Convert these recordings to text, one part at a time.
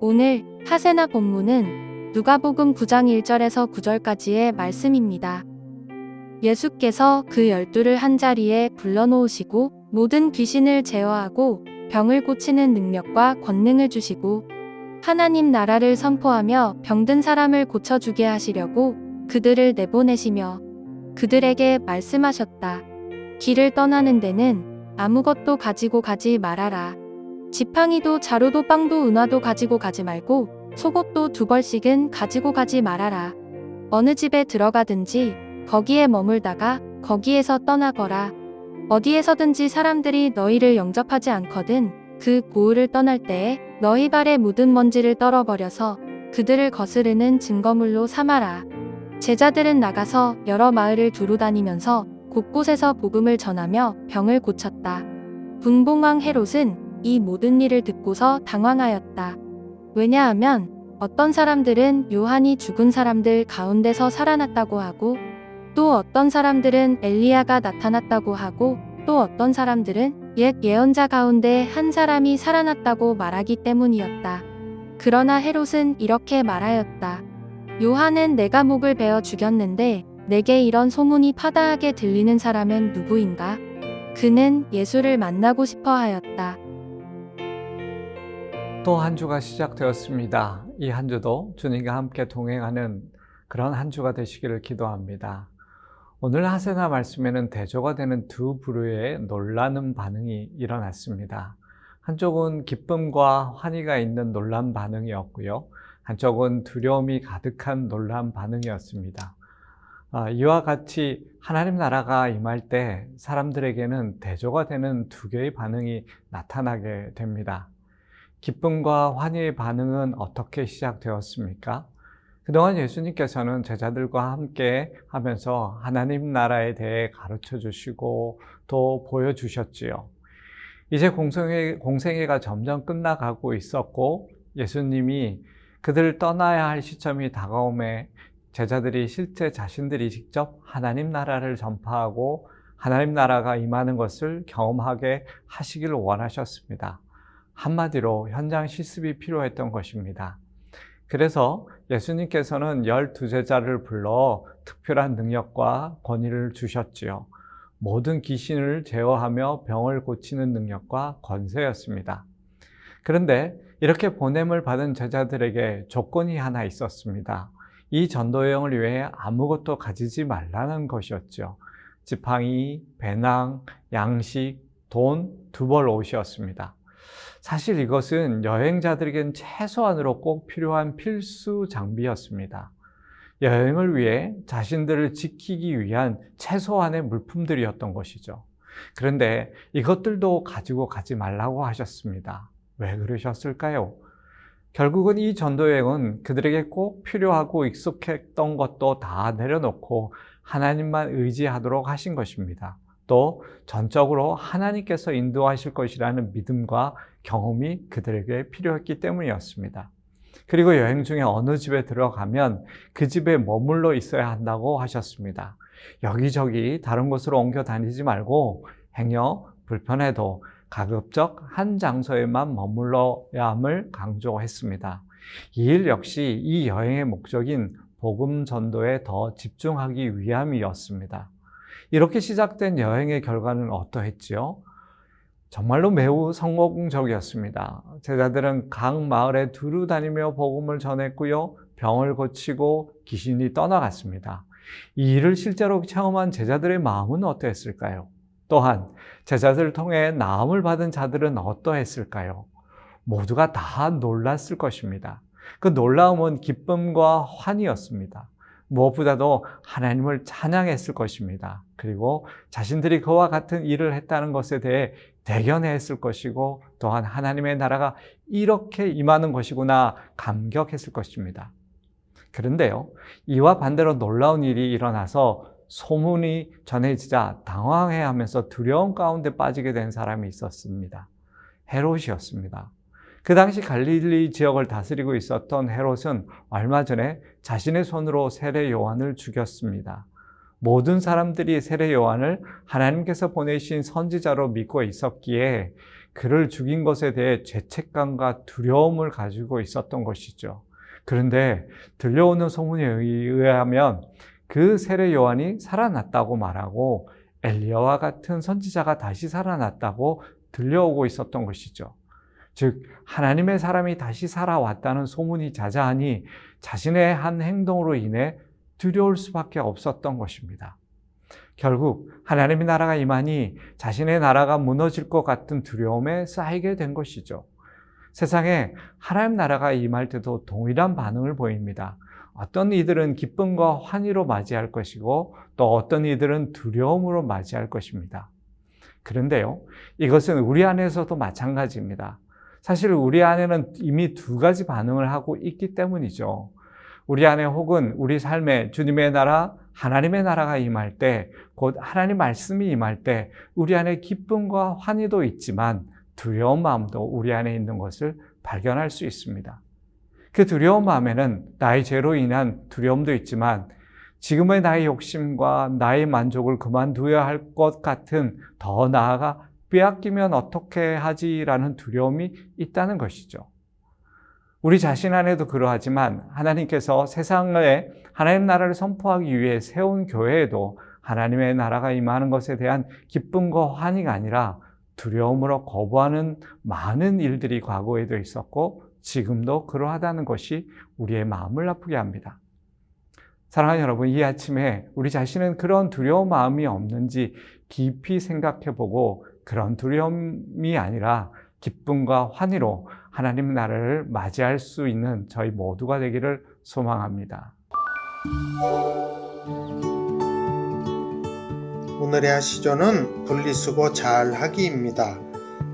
오늘 하세나 본문은 누가복음 9장 1절에서 9절까지의 말씀입니다. 예수께서 그 열두를 한자리에 불러놓으시고 모든 귀신을 제어하고 병을 고치는 능력과 권능을 주시고 하나님 나라를 선포하며 병든 사람을 고쳐주게 하시려고 그들을 내보내시며 그들에게 말씀하셨다. 길을 떠나는 데는 아무것도 가지고 가지 말아라. 지팡이도 자루도 빵도 은화도 가지고 가지 말고 속옷도 두 벌씩은 가지고 가지 말아라. 어느 집에 들어가든지 거기에 머물다가 거기에서 떠나거라. 어디에서든지 사람들이 너희를 영접하지 않거든 그 고을을 떠날 때에 너희 발에 묻은 먼지를 떨어버려서 그들을 거스르는 증거물로 삼아라. 제자들은 나가서 여러 마을을 두루 다니면서 곳곳에서 복음을 전하며 병을 고쳤다. 분봉왕 헤롯은 이 모든 일을 듣고서 당황하였다. 왜냐하면 어떤 사람들은 요한이 죽은 사람들 가운데서 살아났다고 하고 또 어떤 사람들은 엘리야가 나타났다고 하고 또 어떤 사람들은 옛 예언자 가운데 한 사람이 살아났다고 말하기 때문이었다. 그러나 헤롯은 이렇게 말하였다. 요한은 내가 목을 베어 죽였는데 내게 이런 소문이 파다하게 들리는 사람은 누구인가? 그는 예수를 만나고 싶어 하였다. 또 한 주가 시작되었습니다. 이 한 주도 주님과 함께 동행하는 그런 한 주가 되시기를 기도합니다. 오늘 하세나 말씀에는 대조가 되는 두 부류의 놀라는 반응이 일어났습니다. 한쪽은 기쁨과 환희가 있는 놀란 반응이었고요. 한쪽은 두려움이 가득한 놀란 반응이었습니다. 아, 이와 같이 하나님 나라가 임할 때 사람들에게는 대조가 되는 두 개의 반응이 나타나게 됩니다. 기쁨과 환희의 반응은 어떻게 시작되었습니까? 그동안 예수님께서는 제자들과 함께 하면서 하나님 나라에 대해 가르쳐 주시고 또 보여주셨지요. 이제 공생회, 공생애가 점점 끝나가고 있었고 예수님이 그들을 떠나야 할 시점이 다가옴에 제자들이 실제 자신들이 직접 하나님 나라를 전파하고 하나님 나라가 임하는 것을 경험하게 하시기를 원하셨습니다. 한마디로 현장 실습이 필요했던 것입니다. 그래서 예수님께서는 열두 제자를 불러 특별한 능력과 권위를 주셨지요. 모든 귀신을 제어하며 병을 고치는 능력과 권세였습니다. 그런데 이렇게 보냄을 받은 제자들에게 조건이 하나 있었습니다. 이 전도 여행을 위해 아무것도 가지지 말라는 것이었죠. 지팡이, 배낭, 양식, 돈, 두 벌 옷이었습니다. 사실 이것은 여행자들에겐 최소한으로 꼭 필요한 필수 장비였습니다. 여행을 위해 자신들을 지키기 위한 최소한의 물품들이었던 것이죠. 그런데 이것들도 가지고 가지 말라고 하셨습니다. 왜 그러셨을까요? 결국은 이 전도 여행은 그들에게 꼭 필요하고 익숙했던 것도 다 내려놓고 하나님만 의지하도록 하신 것입니다. 또 전적으로 하나님께서 인도하실 것이라는 믿음과 경험이 그들에게 필요했기 때문이었습니다. 그리고 여행 중에 어느 집에 들어가면 그 집에 머물러 있어야 한다고 하셨습니다. 여기저기 다른 곳으로 옮겨 다니지 말고 행여 불편해도 가급적 한 장소에만 머물러야 함을 강조했습니다. 이 일 역시 이 여행의 목적인 복음 전도에 더 집중하기 위함이었습니다. 이렇게 시작된 여행의 결과는 어떠했지요? 정말로 매우 성공적이었습니다. 제자들은 각 마을에 두루 다니며 복음을 전했고요. 병을 고치고 귀신이 떠나갔습니다. 이 일을 실제로 체험한 제자들의 마음은 어떠했을까요? 또한 제자들을 통해 나음을 받은 자들은 어떠했을까요? 모두가 다 놀랐을 것입니다. 그 놀라움은 기쁨과 환희였습니다. 무엇보다도 하나님을 찬양했을 것입니다. 그리고 자신들이 그와 같은 일을 했다는 것에 대해 대견했을 것이고 또한 하나님의 나라가 이렇게 임하는 것이구나 감격했을 것입니다. 그런데요, 이와 반대로 놀라운 일이 일어나서 소문이 전해지자 당황해 하면서 두려움 가운데 빠지게 된 사람이 있었습니다. 헤롯이었습니다. 그 당시 갈릴리 지역을 다스리고 있었던 헤롯은 얼마 전에 자신의 손으로 세례 요한을 죽였습니다. 모든 사람들이 세례 요한을 하나님께서 보내신 선지자로 믿고 있었기에 그를 죽인 것에 대해 죄책감과 두려움을 가지고 있었던 것이죠. 그런데 들려오는 소문에 의하면 그 세례 요한이 살아났다고 말하고 엘리야와 같은 선지자가 다시 살아났다고 들려오고 있었던 것이죠. 즉 하나님의 사람이 다시 살아왔다는 소문이 자자하니 자신의 한 행동으로 인해 두려울 수밖에 없었던 것입니다. 결국 하나님의 나라가 임하니 자신의 나라가 무너질 것 같은 두려움에 쌓이게 된 것이죠. 세상에 하나님 나라가 임할 때도 동일한 반응을 보입니다. 어떤 이들은 기쁨과 환희로 맞이할 것이고 또 어떤 이들은 두려움으로 맞이할 것입니다. 그런데요, 이것은 우리 안에서도 마찬가지입니다. 사실 우리 안에는 이미 두 가지 반응을 하고 있기 때문이죠. 우리 안에 혹은 우리 삶에 주님의 나라, 하나님의 나라가 임할 때, 곧 하나님 말씀이 임할 때, 우리 안에 기쁨과 환희도 있지만 두려운 마음도 우리 안에 있는 것을 발견할 수 있습니다. 그 두려운 마음에는 나의 죄로 인한 두려움도 있지만 지금의 나의 욕심과 나의 만족을 그만두어야 할 것 같은 더 나아가 빼앗기면 어떻게 하지라는 두려움이 있다는 것이죠. 우리 자신 안에도 그러하지만 하나님께서 세상에 하나님 나라를 선포하기 위해 세운 교회에도 하나님의 나라가 임하는 것에 대한 기쁨과 환희가 아니라 두려움으로 거부하는 많은 일들이 과거에도 있었고 지금도 그러하다는 것이 우리의 마음을 아프게 합니다. 사랑하는 여러분, 이 아침에 우리 자신은 그런 두려운 마음이 없는지 깊이 생각해 보고 그런 두려움이 아니라 기쁨과 환희로 하나님 나라를 맞이할 수 있는 저희 모두가 되기를 소망합니다. 오늘의 하시조는 분리수거 잘하기입니다.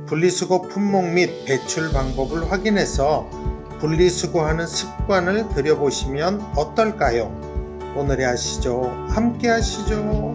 분리수거 품목 및 배출 방법을 확인해서 분리수거하는 습관을 들여보시면 어떨까요? 오늘의 하시죠. 함께 하시죠.